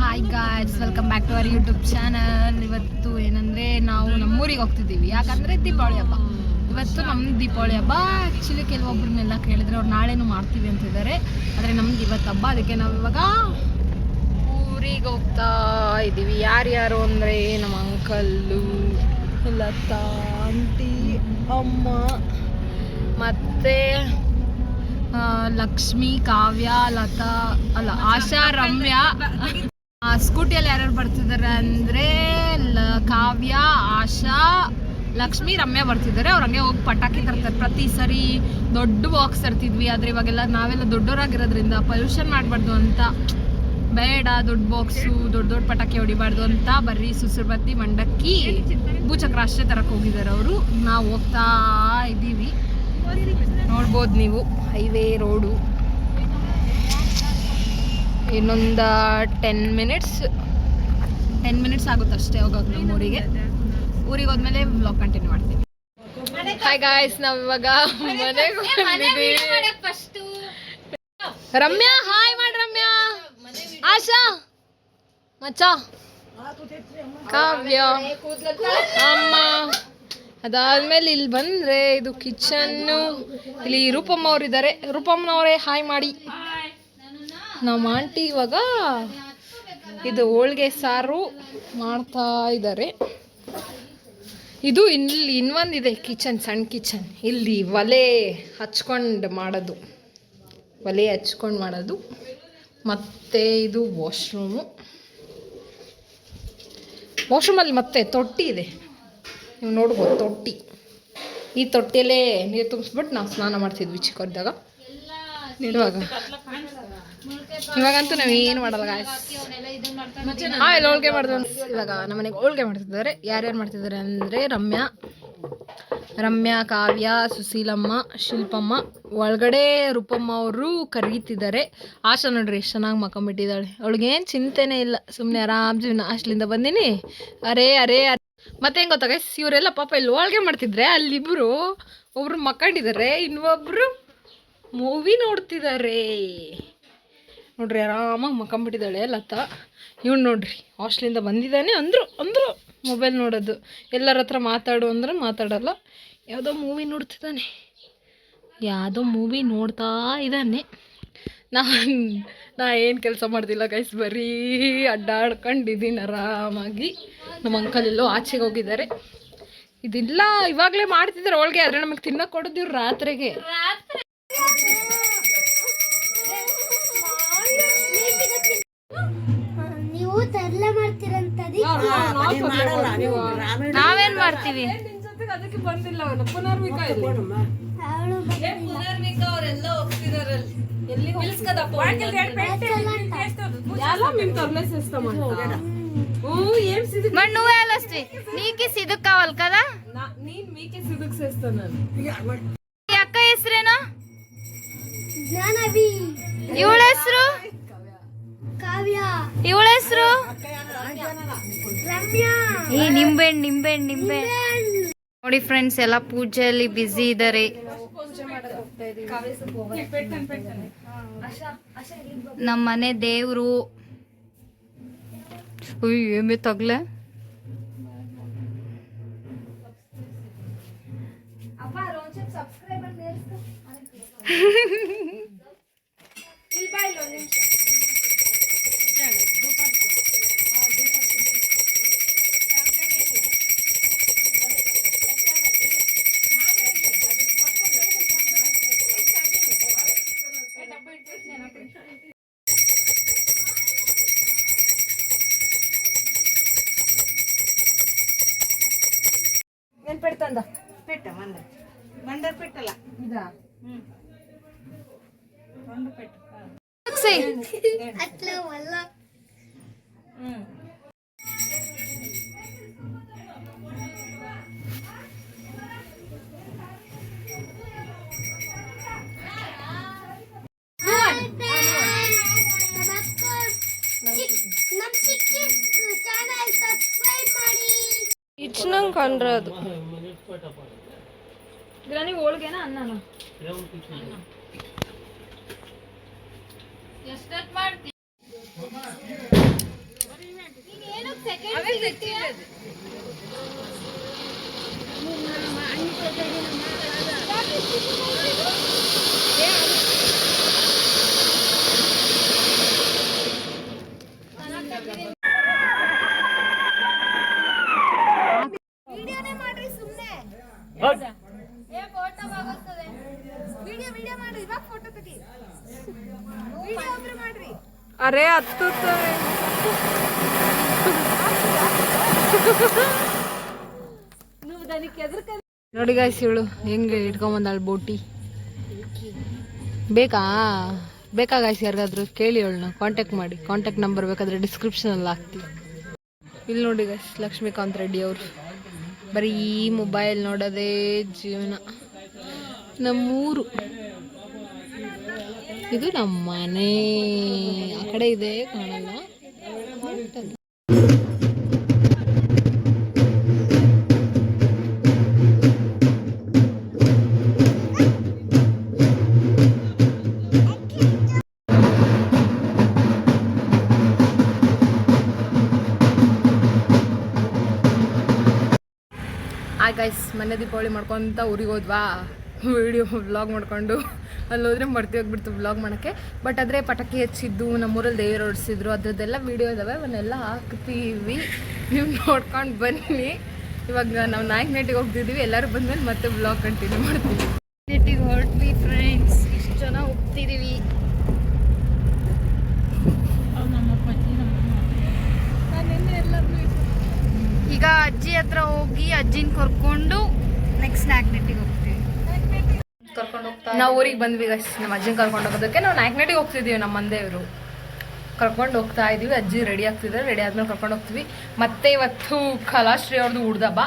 Hi guys welcome back to our YouTube channel ಇವತ್ತು ಏನಂದರೆ ನಾವು ನಮ್ಮೂರಿಗೆ ಹೋಗ್ತಿದ್ದೀವಿ. ಯಾಕಂದರೆ ದೀಪಾವಳಿ ಹಬ್ಬ. ಇವತ್ತು ನಮ್ಮ ದೀಪಾವಳಿ ಹಬ್ಬ. ಆ್ಯಕ್ಚುಲಿ ಕೆಲವೊಬ್ರನ್ನೆಲ್ಲ ಕೇಳಿದ್ರೆ ಅವ್ರು ನಾಳೆನೂ ಮಾಡ್ತೀವಿ ಅಂತಿದ್ದಾರೆ ಆದರೆ ನಮ್ಗೆ ಇವತ್ತು ಹಬ್ಬ. ಅದಕ್ಕೆ ನಾವು ಇವಾಗ ಊರಿಗೆ ಹೋಗ್ತಾ ಇದ್ದೀವಿ. ಯಾರ್ಯಾರು ಅಂದರೆ ನಮ್ಮ ಅಂಕಲ್ಲು ಲತಾ ಆಂಟಿ ಅಮ್ಮ ಮತ್ತು ಲಕ್ಷ್ಮಿ, ಕಾವ್ಯ, ಲತಾ, ಅಲ್ಲ, ಆಶಾ, ರಮ್ಯಾ. ಸ್ಕೂಟಿಯಲ್ಲಿ ಯಾರ್ಯಾರು ಬರ್ತಿದ್ದಾರೆ ಅಂದರೆ ಕಾವ್ಯ, ಆಶಾ, ಲಕ್ಷ್ಮಿ, ರಮ್ಯಾ ಬರ್ತಿದ್ದಾರೆ. ಅವ್ರು ಹಂಗೆ ಹೋಗಿ ಪಟಾಕಿ ತರ್ತಾರೆ. ಪ್ರತಿ ಸರಿ ದೊಡ್ಡ ಬಾಕ್ಸ್ ತರ್ತಿದ್ವಿ. ಆದರೆ ಇವಾಗೆಲ್ಲ ನಾವೆಲ್ಲ ದೊಡ್ಡವರಾಗಿರೋದ್ರಿಂದ ಪೊಲ್ಯೂಷನ್ ಮಾಡಬಾರ್ದು ಅಂತ ಬೇಡ, ದೊಡ್ಡ ಬಾಕ್ಸು ದೊಡ್ಡ ದೊಡ್ಡ ಪಟಾಕಿ ಹೊಡಿಬಾರ್ದು ಅಂತ ಬರ್ರಿ, ಸುಸುರ್ಬತ್ತಿ, ಮಂಡಕ್ಕಿ, ಭೂಚಕ್ರ ಅಷ್ಟೇ ತರಕ್ಕೆ ಹೋಗಿದ್ದಾರೆ ಅವರು. ನಾವು ಹೋಗ್ತಾ ಇದ್ದೀವಿ ನೋಡ್ಬೋದು ನೀವು, ಹೈವೇ ರೋಡು. ಇನ್ನೊಂದು ಟೆನ್ ಮಿನಿಟ್ಸ್ ಟೆನ್ ಮಿನಿಟ್ಸ್ ಆಗುತ್ತೆ ಅಷ್ಟೇ ಹೋಗೋಕೆ ನಮ್ಮ ಊರಿಗೆ. ಊರಿಗೆ ಹೋದ್ಮೇಲೆ ಬ್ಲಾಗ್ ಕಂಟಿನ್ಯೂ ಮಾಡ್ತೀನಿ. ಹಾಯ್ ಗಾಯ್ಸ್ ನಾವು ಇವಾಗ ಮನೆಗೆ ಬಂದಿದ್ದೀವಿ. ರಮ್ಯಾ ಹಾಯ್ ಮಾಡಿ ರಮ್ಯಾ. ಆಶಾ, ಮಚ್ಚ. ಕಾವ್ಯ, ಅಮ್ಮ. ಅದಾದ್ಮೇಲೆ ಇಲ್ಲಿ ಬಂದ್ರೆ ಇದು ಕಿಚನ್ನು ಇಲ್ಲಿ ರೂಪಮ್ಮ ಅವರಿದ್ದಾರೆ. ರೂಪಮ್ಮನವರೇ ಹಾಯ್ ಮಾಡಿ. ನಮ್ಮ ಆಂಟಿ ಇವಾಗ ಇದು ಹೋಳ್ಗೆ ಸಾರು ಮಾಡ್ತಾ ಇದ್ದಾರೆ. ಇದು ಇಲ್ಲಿ ಇನ್ನೊಂದಿದೆ ಕಿಚನ್ ಸಣ್ಣ ಕಿಚನ್. ಇಲ್ಲಿ ಒಲೆ ಹಚ್ಕೊಂಡು ಮಾಡೋದು. ಒಲೆ ಹಚ್ಕೊಂಡು ಮಾಡೋದು. ಮತ್ತು ಇದು ವಾಶ್ರೂಮು. ವಾಶ್ರೂಮಲ್ಲಿ ಮತ್ತೆ ತೊಟ್ಟಿ ಇದೆ. ನೀವು ನೋಡ್ಬೋದು ತೊಟ್ಟಿ. ಈ ತೊಟ್ಟಿಯಲ್ಲೇ ನೀರು ತುಂಬಿಸ್ಬಿಟ್ಟು ನಾವು ಸ್ನಾನ ಮಾಡ್ತಿದ್ವಿ ಚಿಕ್ಕವರಿದ್ದಾಗ. ಇವಾಗ ಇವಾಗಂತೂ ನಾವು ಏನು ಮಾಡಲ್ಲ ಇಲ್ಲಿ ಹೋಳ್ಗೆ ಮಾಡಿದ್ರು ಇವಾಗ ನಮ್ಮನೆಗೆ ಹೋಳ್ಗೆ ಮಾಡ್ತಿದ್ದಾರೆ. ಯಾರ್ಯಾರು ಮಾಡ್ತಿದ್ದಾರೆ ಅಂದರೆ ರಮ್ಯಾ. ರಮ್ಯಾ, ಕಾವ್ಯ, ಸುಶೀಲಮ್ಮ, ಶಿಲ್ಪಮ್ಮ. ಒಳಗಡೆ ರೂಪಮ್ಮ ಅವರು ಕರೀತಿದ್ದಾರೆ. ಆಶಾ ನೋಡ್ರಿ ಎಷ್ಟು ಚೆನ್ನಾಗಿ ಮಕ್ಕೊಂಬಿಟ್ಟಿದ್ದಾಳೆ ಅವಳಿಗೇನು ಚಿಂತೆನೇ ಇಲ್ಲ. ಸುಮ್ಮನೆ ಆರಾಮ್ ಜೀವನ ಅಷ್ಟಲಿಂದ ಬಂದೀನಿ. ಅರೇ ಅರೇ ಅರೇ. ಮತ್ತೆ ಹೆಂಗ್ ಗೊತ್ತಾಗ ಇವರೆಲ್ಲ ಪಾಪ ಇಲ್ಲಿ ಹೋಳ್ಗೆ ಮಾಡ್ತಿದ್ರೆ ಅಲ್ಲಿಬ್ಬರು ಒಬ್ರು ಮಕ್ಕೊಂಡಿದ್ದಾರೆ, ಇನ್ನೊಬ್ರು ಮೂವಿ ನೋಡ್ತಿದ್ದಾರೆ. ನೋಡ್ರಿ ಆರಾಮಾಗಿ ಮಕ್ಕಂಬಿಟ್ಟಿದ್ದಾಳೆ ಲತಾ. ಇವ್ನು ನೋಡ್ರಿ ಹಾಸ್ಟ್ಲಿಂದ ಬಂದಿದ್ದಾನೆ ಅಂದರು ಅಂದರು ಮೊಬೈಲ್ ನೋಡೋದು. ಎಲ್ಲರ ಹತ್ರ ಮಾತಾಡು ಅಂದ್ರೆ ಮಾತಾಡಲ್ಲ. ಯಾವುದೋ ಮೂವಿ ನೋಡ್ತಿದ್ದಾನೆ. ಯಾವುದೋ ಮೂವಿ ನೋಡ್ತಾ ಇದ್ದಾನೆ. ನಾನು, ನಾ ಏನು ಕೆಲಸ ಮಾಡ್ತಿಲ್ಲ ಗೈಸ್ ಬರೀ ಅಡ್ಡಾಡ್ಕೊಂಡಿದ್ದೀನಿ ಆರಾಮಾಗಿ. ನಮ್ಮ ಅಂಕಲ್ ಎಲ್ಲೋ ಆಚೆಗೆ ಹೋಗಿದ್ದಾರೆ. ಇದಿಲ್ಲ, ಇವಾಗಲೇ ಮಾಡ್ತಿದ್ದಾರೆ ಹೋಳಿಗೆ, ಆದರೆ ನಮಗೆ ತಿನ್ನಕ್ಕೆ ಕೊಡೋದಿವ್ರು ರಾತ್ರಿಗೆ. ನಾವೇನು ಮಾಡ್ತೀವಿ ಅದಕ್ಕೆ ಬಂದಿಲ್ಲ ಅವನು ಪುನರ್ವಿಕ ಇಲ್ಲಿ ಅವಳು ಎಲ್ಲ మేము తొలే చేస్తామంట ఏం సిద్ధు మరి నువ్వే వెళ్ళొస్తే నీకు సిద్ధు కావాలి కదా నేను మీకే సిద్ధుకు చేస్తున్నాను ఈ అక్క ಹೆಸರೇನು ಜ್ಞಾನವಿ ಇವಳ ಹೆಸರು ಕಾವ್ಯ ಇವಳ ಹೆಸರು ರಮ್ಯಾ ಈ ನಿಂಬೆಹಣ್ಣು ನಿಂಬೆಹಣ್ಣು ನಿಂಬೆ ನೋಡಿ ಫ್ರೆಂಡ್ಸ್ ಎಲ್ಲ ಪೂಜೆಯಲ್ಲಿ ಬ್ಯುಸಿ ಇದ್ದಾರೆ. ನಮ್ಮ ಮನೆ ದೇವರು. ಏಮೇ ತಗ್ಲೆ. నేను ತಂದ పెట్ట మంద మంద పెట్టలా ఇదా రెండు పెట్టు అట్లా వల్ల ಮಾಡಿ ಇಚ್ನಂಗೆ ಕಂಡ್ರದು ನೀವು ಹೋಳ್ಗೆನ ಅನ್ನನ? ಎಷ್ಟೊತ್ತು ಮಾಡ್ತಿ? ವಿಡಿಯೋನೇ ಮಾಡ್ರಿ ಸುಮ್ಮನೆ ಏ ಫೋಟೋ ಬಾಗೋಸ್ತದೆ ವಿಡಿಯೋ ವಿಡಿಯೋ ಮಾಡ್ರಿ ಇವಾಗ ಫೋಟೋ ತೆಗಿ ವಿಡಿಯೋ ಒಬ್ರು ಮಾಡ್ರಿ ಅರೆ ಹತ್ತು ನೋಡಿ ಗಾಯ್ಸ್ ಇವಳು ಹೆಂಗೆ ಇಟ್ಕೊಂಬಂದಾಳ ಬೋಟಿ. ಬೇಕಾ? ಬೇಕಾ ಗಾಯ್ಸ್ ಯಾರಿಗಾದ್ರು ಕೇಳಿ ಅವಳನ್ನ. ಕಾಂಟ್ಯಾಕ್ಟ್ ಮಾಡಿ. ಕಾಂಟ್ಯಾಕ್ಟ್ ನಂಬರ್ ಬೇಕಾದ್ರೆ ಡಿಸ್ಕ್ರಿಪ್ಷನ್ ಅಲ್ಲಿ ಹಾಕ್ತೀವಿ ಇಲ್ಲಿ ನೋಡಿ ಗಾಯ್ಸ್ ಲಕ್ಷ್ಮೀಕಾಂತ್ ರೆಡ್ಡಿ ಅವರು. ಬರೀ ಮೊಬೈಲ್ ನೋಡೋದೇ ಜೀವನ. ನಮ್ಮೂರು. ಇದು ನಮ್ಮ ಮನೆ ಆ ಕಡೆ ಇದೆ ಕಾಣಲ್ಲ. But ಅದು- ಮನೆ ದೀಪಾವಳಿ ಮಾಡ್ಕೊಂತ ಊರಿಗೆ ಹೋದ್ವಾ? ವಿಡಿಯೋ ಬ್ಲಾಗ್ ಮಾಡ್ಕೊಂಡು ಅಲ್ಲಿ ಹೋದ್ರೆ ಮರ್ತಿ ಹೋಗ್ಬಿಡ್ತು ಬ್ಲಾಗ್ ಮಾಡೋಕ್ಕೆ. ಬಟ್ ಆದರೆ ಪಟಾಕಿ ಹಚ್ಚಿದ್ದು ನಮ್ಮೂರಲ್ಲಿ ದೇವರು ಓಡಿಸಿದ್ರು ಅದ್ರದ್ದೆಲ್ಲ ವೀಡಿಯೋ ಇದಾವೆ, ಅವನ್ನೆಲ್ಲ ಹಾಕ್ತೀವಿ. ನೀವು ನೋಡ್ಕೊಂಡು ಬನ್ನಿ. ಇವಾಗ ನಾವು ನಾಯಕ್ ನೆಟ್ಟಿಗೆ ಹೋಗ್ತಿದ್ದೀವಿ ಎಲ್ಲರೂ ಬಂದ್ಮೇಲೆ ಮತ್ತೆ ಬ್ಲಾಗ್ ಕಂಟಿನ್ಯೂ ಮಾಡ್ತೀವಿ. ನೆಟ್ಟಿಗೆ ಹೊರಟ್ವಿ ಫ್ರೆಂಡ್ಸ್ ಇಷ್ಟು ಜನ ಹೋಗ್ತಿದ್ದೀವಿ ಅಜ್ಜಿ ಹತ್ರ ಹೋಗಿ ಅಜ್ಜಿನ ಕರ್ಕೊಂಡು ನೆಕ್ಸ್ಟ್ ನಾಗ್ನೆಟ್ಟಿಗೆ ಹೋಗ್ತೀವಿ. ಕರ್ಕೊಂಡು ಹೋಗ್ತಾ ನಾವು ಊರಿಗೆ ಬಂದ್ವಿ ಅಷ್ಟು ನಮ್ಮ ಅಜ್ಜಿನ ಕರ್ಕೊಂಡು ಹೋಗೋದಕ್ಕೆ ನಾವು ನಾಗ್ನೆಟ್ಟಿಗೆ ಹೋಗ್ತಿದ್ದೀವಿ ನಮ್ಮ ಮಂದೆಯವರು ಕರ್ಕೊಂಡು ಹೋಗ್ತಾ ಇದೀವಿ ಅಜ್ಜಿ ರೆಡಿ ಆಗ್ತಿದ್ದಾರೆ. ರೆಡಿ ಆದ್ಮೇಲೆ ಕರ್ಕೊಂಡು ಹೋಗ್ತೀವಿ. ಮತ್ತೆ ಇವತ್ತು ಕಲಾಶ್ರೀ ಅವ್ರದ್ದು ಹುಡ್ದಬ್ಬ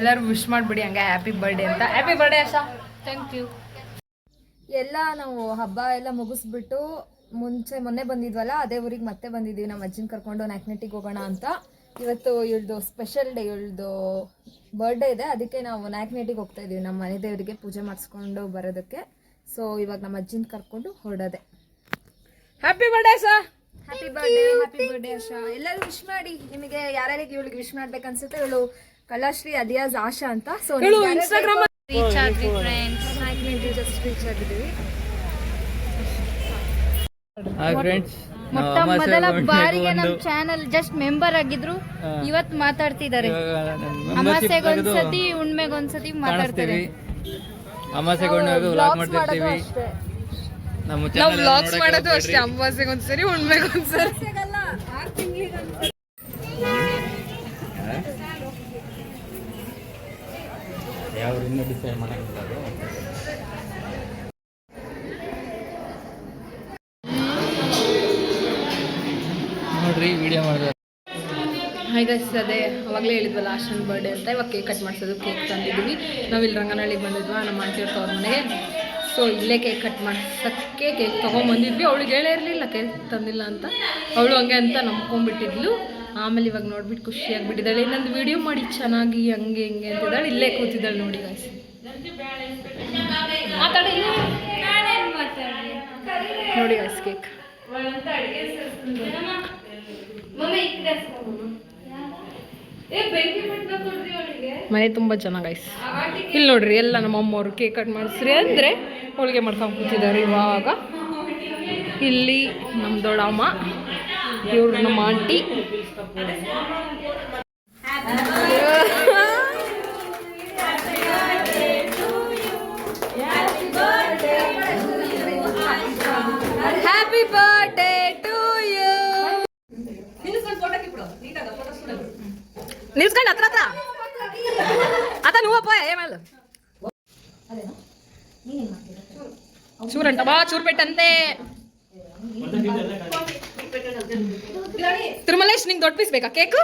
ಎಲ್ಲರೂ ವಿಶ್ ಮಾಡಿಬಿಡಿ ಹಂಗೆ ಹ್ಯಾಪಿ ಬರ್ಡೇ ಅಂತ. Happy birthday Asha. Thank you ಎಲ್ಲ ನಾವು ಹಬ್ಬ ಎಲ್ಲ ಮುಗಿಸ್ಬಿಟ್ಟು ಮುಂಚೆ ಮೊನ್ನೆ ಬಂದಿದ್ವಲ್ಲ ಅದೇ ಊರಿಗೆ ಮತ್ತೆ ಬಂದಿದ್ದೀವಿ. ನಮ್ಮ ಅಜ್ಜಿನ ಕರ್ಕೊಂಡು ನಾಕ್ನೆಟ್ಟಿಗೆ ಹೋಗೋಣ ಅಂತ. ಇವತ್ತು ಇವಳ್ದು ಸ್ಪೆಷಲ್ ಡೇ ಇವಳ್ದು ಬರ್ಡೇ ಇದೆ. ಅದಕ್ಕೆ ನಾವು ನಾಯಕ್ನೆಟ್ಟಿಗೆ ಹೋಗ್ತಾ ಇದೀವಿ. ನಮ್ಮ ಮನೆ ದೇವರಿಗೆ ಪೂಜೆ ಮಾಡಿಸ್ಕೊಂಡು ಬರೋದಕ್ಕೆ. ಸೊ ಇವಾಗ ನಮ್ಮ ಅಜ್ಜಿನ ಕರ್ಕೊಂಡು ಹೊರಡೋದೆ. Happy birthday sir happy birthday happy birthday Asha ಎಲ್ಲರೂ ವಿಶ್ ಮಾಡಿ. ನಿಮಗೆ ಯಾರ್ಯಾರಿಗೆ ಇವಳಿಗೆ ವಿಶ್ ಮಾಡ್ಬೇಕು ಅನ್ಸುತ್ತೆ ಇವಳು ಕಲಾಶ್ರೀ ಅಲಿಯಾಸ್ ಆಶಾ ಅಂತ. So Instagram reach friends just reach ಆಗಿದ್ದೀವಿ. ಹಾಯ್ ಫ್ರೆಂಡ್ಸ್ ಮೊಟ್ಟ ಮೊದಲ ಬಾರಿಗೆ ನಮ್ಮ ಚಾನಲ್ ಜಸ್ಟ್ ಮೆಂಬರ್ ಆಗಿದ್ರು. ಇವತ್ ಮಾತಾಡ್ತಿದ್ದಾರೆ. ಅಮಾಸೆಗೊಂದ್ಸತಿ ಉಣ್ಮೆಗೊಂದ್ಸತಿ ಮಾತಾಡ್ತಾರೆ. ಅಮಾಸೆಗೊಂಡು ವ್ಲಾಗ್ ಮಾಡ್ತಿರ್ತೀವಿ. ನಮ್ಮ ನಾವು ಚಾನಲ್ ವ್ಲಾಗ್ಸ್ ಮಾಡೋದು ಅಷ್ಟೇ ಅಮಾಸೆಗೊಂದ್ಸರಿ ಹುಣ್ಮೆಗೊಂದ್ಸರಿ. ಯಾವ ಡಿಸೈಡ್ ಮಾಡಕ್ಕಿಲ್ಲ ವಿಡಿಯೋ ಮಾಡಿದ್ರು ಹಾಯ್ ಗೈಸ್ ಅದೇ ಅವಾಗಲೇ ಹೇಳಿದ್ವಲ್ಲ ಆಶ್ರಮ ಬರ್ಡೇ ಅಂತ. ಇವಾಗ ಕೇಕ್ ಕಟ್ ಮಾಡಿಸೋದು ಕೇಕ್ ತಂದಿದ್ದೀವಿ ನಾವು ಇಲ್ಲಿ ರಂಗನಹಳ್ಳಿಗೆ ಬಂದಿದ್ವಾ, ನಮ್ಮ ಆಂಟಿಯವ್ರ ತವ್ರ ಮನೆಗೆ. ಸೊ ಇಲ್ಲೇ ಕೇಕ್ ಕಟ್ ಮಾಡ್ಸೋಕ್ಕೆ ಕೇಕ್ ತೊಗೊಂಬಂದಿದ್ವಿ. ಅವಳಿಗೆ ಹೇಳೇ ಇರಲಿಲ್ಲ ಕೇಕ್ ತಂದಿಲ್ಲ ಅಂತ. ಅವಳು ಹಂಗೆ ಅಂತ ನಂಬ್ಕೊಂಡ್ಬಿಟ್ಟಿದ್ಲು. ಆಮೇಲೆ ಇವಾಗ ನೋಡ್ಬಿಟ್ಟು ಖುಷಿಯಾಗಿಬಿಟ್ಟಿದ್ದಾಳೆ ಇನ್ನೊಂದು ವಿಡಿಯೋ ಮಾಡಿ, ಚೆನ್ನಾಗಿ, ಹಂಗೆ, ಹಿಂಗೆ ಅಂತಿದ್ದಾಳೆ ಇಲ್ಲೇ ಕೂತಿದ್ದಾಳೆ ನೋಡಿ ಗೈಸ್ ನೋಡಿ ಗೈಸ್ ಕೇಕ್ ಮನೆ ತುಂಬ ಚೆನ್ನಾಗಿ ಐಸ್ ಇಲ್ಲಿ ನೋಡ್ರಿ ಎಲ್ಲ ನಮ್ಮ ಅಮ್ಮವ್ರು ಕೇಕ್ ಕಟ್ ಮಾಡಿಸ್ರಿ ಅಂದರೆ ಹೋಳಿಗೆ ಮಾಡ್ಕೊಂಡು ಕೂತಿದ್ದಾರೆ ಇವಾಗ. ಇಲ್ಲಿ ನಮ್ಮ ದೊಡ್ಡಮ್ಮ ಇವ್ರ ನಮ್ಮ aunty happy birthday to you ನಿಲ್ಸ್ಕೊಂಡು ಹತ್ರ ಹತ್ರ. ಅದ ನೀವಪ್ಪ ಏಮಲ್ಲ ಚೂರಂಟ ಬಾ, ಚೂರ್ಪೇಟಂತೆ. ತಿರುಮಲೇಶ್, ನಿಂಗೆ ದೊಡ್ಡ ಪೀಸ್ ಬೇಕಾ? ಕೇಕು?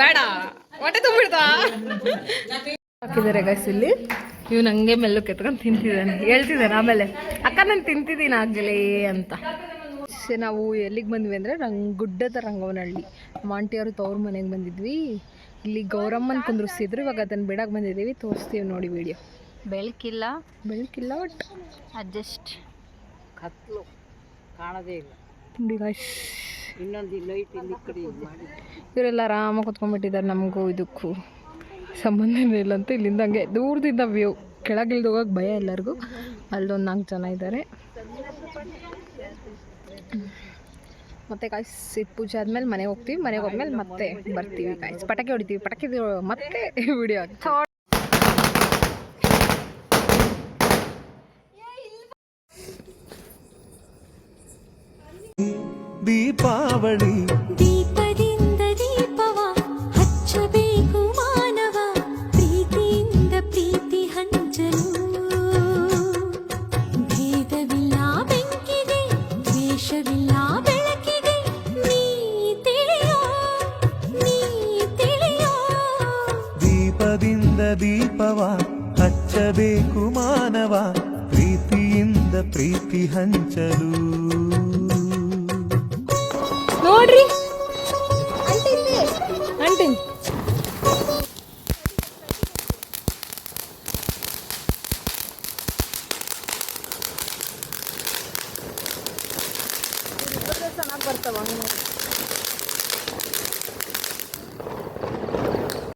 ಬೇಡ. ಹೊಟ್ಟೆ ತುಂಬಿಡ್ತಾ? ಹಾಕಿದ್ದಾರೆ ಗೈಸ್ ಇಲ್ಲಿ. ಇವ್ ನಂಗೆ ಮೆಲ್ಲಕ್ಕೆ ಎತ್ಕೊಂಡು ತಿಂತಿದ್ದಾನೆ. ಹೇಳ್ತಿದ್ದಾನೆ ಆಮೇಲೆ, ಅಕ್ಕ, ನಾನು ತಿಂತಿದ್ದೀನಿ ಆಗ್ಲೇ ಅಂತ. ನಾವು ಎಲ್ಲಿಗೆ ಬಂದ್ವಿ ಅಂದರೆ ರಂಗ್, ಗುಡ್ಡದ ರಂಗವನಹಳ್ಳಿ. ಮಾಂಟಿಯವರು ತವ್ರ ಮನೆಗೆ ಬಂದಿದ್ವಿ. ಇಲ್ಲಿ ಗೌರಮ್ಮನ ಕುಂದ್ರಿಸಿದ್ರು ಇವಾಗ ಅದನ್ನು ಬಿಡಕ್ಕೆ ಬಂದಿದ್ದೀವಿ. ತೋರಿಸ್ತೀವಿ ನೋಡಿ ವಿಡಿಯೋ ಬೆಳಕಿಲ್ಲ. ಬೆಳಕಿಲ್ಲ ಒಟ್ಟು. ಅಡ್ಜಸ್ಟ್ ಕತ್ಲು ಕಾಣದೇ ಇಲ್ಲ. ನೋಡಿ ಗಾಯ್ಸ್ ಇನ್ನೊಂದು ಲೈಟ್ ಇಲ್ಲಿ ಕಡೆ ಇವರೆಲ್ಲ ಆರಾಮಾಗಿ ಕುತ್ಕೊಂಡ್ಬಿಟ್ಟಿದ್ದಾರೆ ನಮಗೂ ಇದಕ್ಕೂ ಸಂಬಂಧ ಇಲ್ಲ ಅಂತ ಇಲ್ಲಿಂದ ಹಂಗೆ ದೂರದಿಂದ ವ್ಯೂ ಕೆಳಗಿಲ್ದು ಹೋಗೋಕೆ ಭಯ ಎಲ್ಲರಿಗೂ. ಅಲ್ಲೊಂದು ನಾಲ್ಕು ಜನ ಇದ್ದಾರೆ. ಮತ್ತೆ ಕಾಯ್ಸ್ ಇದು ಪೂಜೆ ಆದ್ಮೇಲೆ ಮನೆಗೆ ಹೋಗ್ತೀವಿ. ಮನೆಗೆ ಹೋದ್ಮೇಲೆ ಮತ್ತೆ ಬರ್ತೀವಿ ಕಾಯ್ಸ್ ಪಟಾಕಿ ಹೊಡಿತೀವಿ. ಪಟಾಕಿ ಮತ್ತೆ ವಿಡಿಯೋ ದೀಪಾವಳಿ.